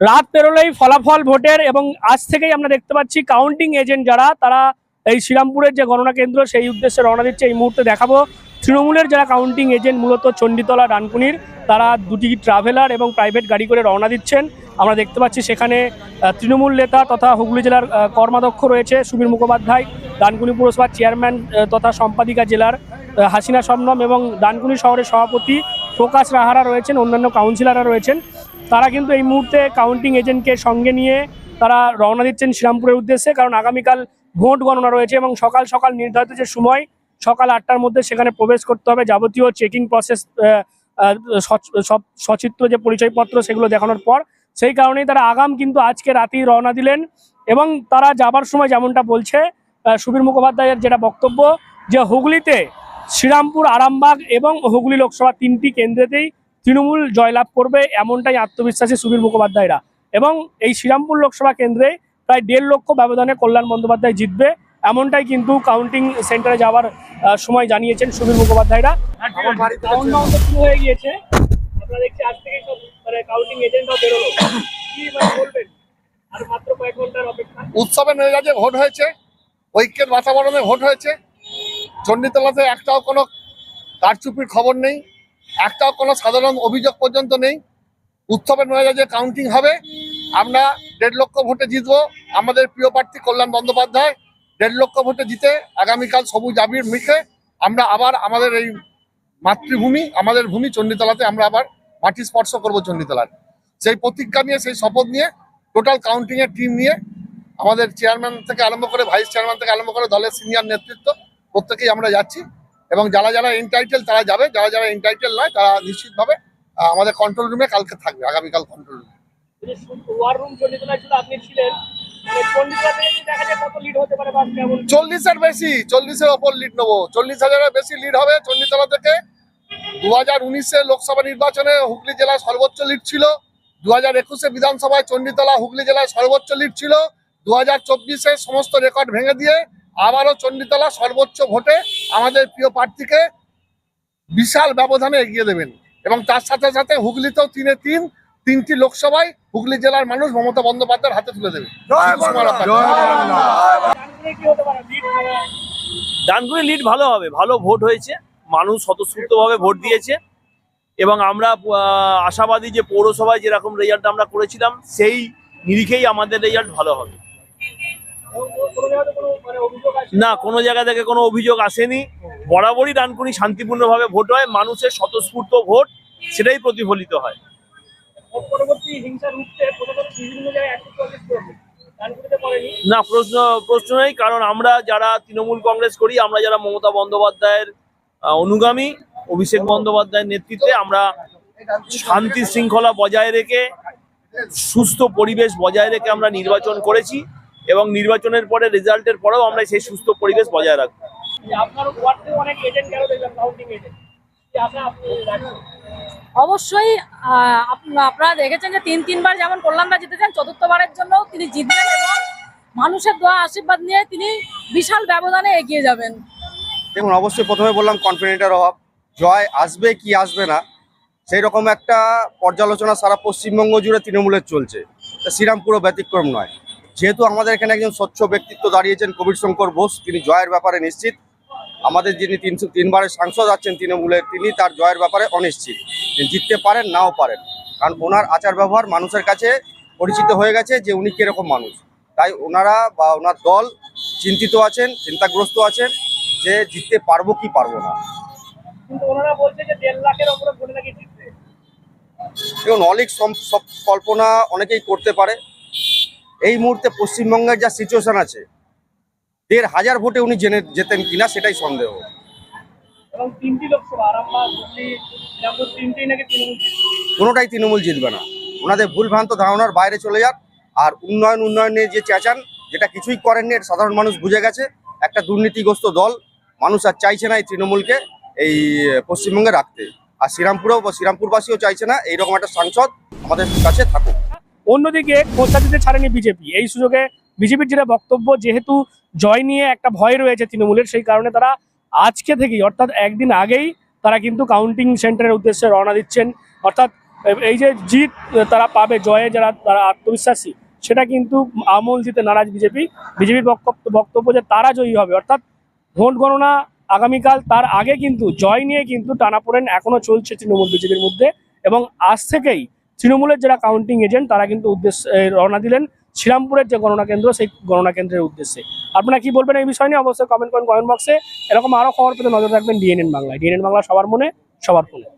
রাত পেরোলেই ফলাফল ভোটের এবং আজ থেকেই আমরা দেখতে পাচ্ছি কাউন্টিং এজেন্ট যারা, তারা এই শ্রীরামপুরের যে গণনা কেন্দ্র, সেই উদ্দেশ্যে রওনা দিচ্ছে। এই মুহূর্তে দেখাবো তৃণমূলের যারা কাউন্টিং এজেন্ট মূলত চণ্ডীতলা, ডানকুনির, তারা দুটি ট্রাভেলার এবং প্রাইভেট গাড়ি করে রওনা দিচ্ছেন। আমরা দেখতে পাচ্ছি সেখানে তৃণমূল নেতা তথা হুগলি জেলার কর্মাধ্যক্ষ রয়েছে সুবীর মুখোপাধ্যায়, ডানকুনি পুরসভার চেয়ারম্যান তথা সম্পাদিকা জেলার হাসিনা সম্নম এবং ডানকুনি শহরের সভাপতি প্রকাশ রাহারা রয়েছেন, অন্যান্য কাউন্সিলররা রয়েছেন। তারা কিন্তু এই মুহূর্তে কাউন্টিং এজেন্টকে সঙ্গে নিয়ে তারা রওনা দিচ্ছেন শ্রীরামপুরের উদ্দেশ্যে, কারণ আগামীকাল ভোট গণনা রয়েছে এবং সকাল সকাল নির্ধারিত যে সময়, সকাল আটটার মধ্যে সেখানে প্রবেশ করতে হবে, যাবতীয় চেকিং প্রসেস সচিত্র যে পরিচয়পত্র সেগুলো দেখানোর পর, সেই কারণেই তারা আগাম কিন্তু আজকে রাতেই রওনা দিলেন এবং তারা যাবার সময় যেমনটা বলছে সুবীর মুখোপাধ্যায়ের যেটা বক্তব্য, যে হুগলিতে শ্রীরামপুর, আরামবাগ এবং হুগলি লোকসভা তিনটি কেন্দ্রেতেই তৃণমূল জয়লাভ করবে এমনটাই আত্মবিশ্বাসী সুবীর মুখোপাধ্যায়রা। এবং এই শ্রীরামপুর লোকসভা কেন্দ্রে প্রায় দেড় লক্ষ ব্যবধানে কল্যাণ বন্দ্যোপাধ্যায় জিতবে, এমনটাই কিন্তু কাউন্টিং সেন্টারে যাওয়ার সময় জানিয়েছেন সুবীর মুখোপাধ্যায়রা। হয়ে গিয়েছে। আপনারা দেখছি আজ সব মানে বলবেন? ভোট হয়েছে। ঐক্যের বাতাবরণে ভোট হয়েছে। চণ্ডীতলাতে একটাও কোনো কারচুপির খবর নেই। একটাও কোনো সাধারণ অভিযোগ পর্যন্ত নেই। উৎসবের নয় যে কাউন্টিং হবে, আমরা দেড় লক্ষ ভোটে জিতবো। আমাদের প্রিয় প্রার্থী কল্যাণ বন্দ্যোপাধ্যায় দেড় লক্ষ ভোটে জিতে আগামীকাল সবুজ আবির মিখে আমরা আবার আমাদের এই মাতৃভূমি, আমাদের ভূমি চণ্ডীতলাতে আমরা আবার মাটি স্পর্শ করব চণ্ডীতলার। সেই প্রতিজ্ঞা নিয়ে, সেই শপথ নিয়ে টোটাল কাউন্টিং এর টিম নিয়ে আমাদের চেয়ারম্যান থেকে আরম্ভ করে ভাইস চেয়ারম্যান থেকে আরম্ভ করে দলের সিনিয়র নেতৃত্ব প্রত্যেকেই আমরা যাচ্ছি। এবং যারা যারা এন্টাইটেল তারা যাবে। যারা যারা এন্টাইটেল নয় তারা নিশ্চিতভাবে আমাদের কন্ট্রোল রুমে কালকে থাকবে আগামীকাল কন্ট্রোল রুমে মানে চল্লিশের বেশি চল্লিশের ওপর লিড নেব। চল্লিশ হাজারের বেশি লিড হবে চণ্ডীতলা থেকে। দু হাজার উনিশে লোকসভা নির্বাচনে হুগলি জেলায় সর্বোচ্চ লিড ছিল। দু হাজার একুশে বিধানসভায় চণ্ডীতলা হুগলি জেলায় সর্বোচ্চ লিড ছিল। দু হাজার চব্বিশে সমস্ত রেকর্ড ভেঙে দিয়ে আবারও চণ্ডীতলা সর্বোচ্চ ভোটে আমাদের প্রিয় প্রার্থীকে বিশাল ব্যবধানে এগিয়ে দেবেন। এবং তার সাথে সাথে হুগলিতেও তিনে তিন তিনটি লোকসভায় হুগলি জেলার মানুষ মমতা বন্দ্যোপাধ্যায়ের হাতে তুলে দেবে। পারে লিড ভালো হবে ভালো ভোট হয়েছে মানুষ স্বতঃস্ফূর্তভাবে ভোট দিয়েছে। এবং আমরা আশাবাদী যে পৌরসভায় যেরকম রেজাল্ট আমরা করেছিলাম সেই নিরিখেই আমাদের রেজাল্ট ভালো হবে কোনো জায়গাতে কোনো মানে অভিযোগ আছে না কোনো জায়গা থেকে কোনো অভিযোগ আসেনি। বরাবরই ডানকুনি শান্তিপূর্ণভাবে ভোট হয় মানুষের স্বতঃস্ফূর্ত ভোট সেটাই প্রতিফলিত হয়। না প্রশ্ন প্রশ্ন নেই কারণ আমরা যারা তৃণমূল কংগ্রেস করি আমরা যারা মমতা বন্দ্যোপাধ্যায়ের অনুগামী অভিষেক বন্দ্যোপাধ্যায়ের নেতৃত্বে আমরা শান্তি শৃঙ্খলা বজায় রেখে সুস্থ পরিবেশ বজায় রেখে আমরা নির্বাচন করেছি। এবং নির্বাচনের পরে রেজাল্টের পরেও আমরা সেই সুস্থ পরিবেশ বজায় রাখব। অবশ্যই আপনারা দেখেছেন যে তিন তিনবার যেমন কল্যাণদা জিতেছেন চতুর্থবারের জন্য তিনি জিতবেন এবং মানুষের দোয়া আশীর্বাদ নিয়ে তিনি বিশাল ব্যবধানে এগিয়ে যাবেন। দেখুন অবশ্যই প্রথমে বললাম কনফিডেন্টের অভাব। জয় আসবে কি আসবে না সেই রকম একটা পর্যালোচনা সারা পশ্চিমবঙ্গ জুড়ে তৃণমূলের চলছে। তা শ্রীরামপুরও ব্যতিক্রম নয়। যেহেতু আমাদের এখানে একজন স্বচ্ছ ব্যক্তিত্ব দাঁড়িয়েছেন কবির শঙ্কর বোস তিনি জয়ের ব্যাপারে নিশ্চিত। আমাদের যিনি তিনশো তিনবারের সাংসদ আছেন তৃণমূলের তিনি তার জয়ের ব্যাপারে অনিশ্চিত। তিনি জিততে পারেন নাও পারেন। কারণ ওনার আচার ব্যবহার মানুষের কাছে পরিচিত হয়ে গেছে যে উনি কীরকম মানুষ। তাই ওনারা বা ওনার দল চিন্তিত আছেন চিন্তাগ্রস্ত আছেন যে জিততে পারব কি পারব না। দেখুন অলিক সব কল্পনা অনেকেই করতে পারে। এই মুহূর্তে পশ্চিমবঙ্গের যা সিচুয়েশন আছে দেড় হাজার ভোটে উনি জেনে যেতেন কিনা সেটাই সন্দেহ। কোনোটাই তৃণমূল জিতবে না। ওনাদের ভুলভ্রান্ত ধারণার বাইরে চলে যান আর উন্নয়ন উন্নয়নে যে চেঁচান যেটা কিছুই করেননি সাধারণ মানুষ বুঝে গেছে একটা দুর্নীতিগ্রস্ত দল মানুষ আর চাইছে না এই তৃণমূলকে এই পশ্চিমবঙ্গে রাখতে। আর শ্রীরামপুরেও বা শ্রীরামপুরবাসীও চাইছে না এইরকম একটা সাংসদ আমাদের কাছে থাকুক। অন্যদিকে খোঁচা দিতে ছাড়েনি বিজেপি। এই সুযোগে বিজেপির যেটা বক্তব্য, যেহেতু জয় নিয়ে একটা ভয় রয়েছে তৃণমূলের, সেই কারণে তারা আজকে থেকেই, অর্থাৎ একদিন আগেই তারা কিন্তু কাউন্টিং সেন্টারের উদ্দেশ্যে রওনা দিচ্ছেন। অর্থাৎ এই যে জিত তারা পাবে, জয়ে যারা তারা আত্মবিশ্বাসী, সেটা কিন্তু আমল দিতে নারাজ বিজেপি। বিজেপির বক্তব্য যে তারা জয়ী হবে, অর্থাৎ ভোট গণনা আগামীকাল, তার আগে কিন্তু, জয় নিয়ে কিন্তু টানাপোড়েন এখনও চলছে তৃণমূল বিজেপির মধ্যে। এবং আজ থেকেই তৃণমূলের যারা কাউন্টিং এজেন্ট তারা কিন্তু উদ্দেশ্য রওনা দিলেন শ্রীরামপুরের যে গণনা কেন্দ্র, সেই গণনা কেন্দ্রের উদ্দেশ্যে। আপনারা কি বলবেন এই বিষয় নিয়ে? অবশ্যই কমেন্ট করেন কমেন্ট বক্সে এরকম আরও খবর পেতে নজর রাখবেন ডিএনএন বাংলায়। ডিএনএন বাংলা সবার মনে, সবার ফোনে।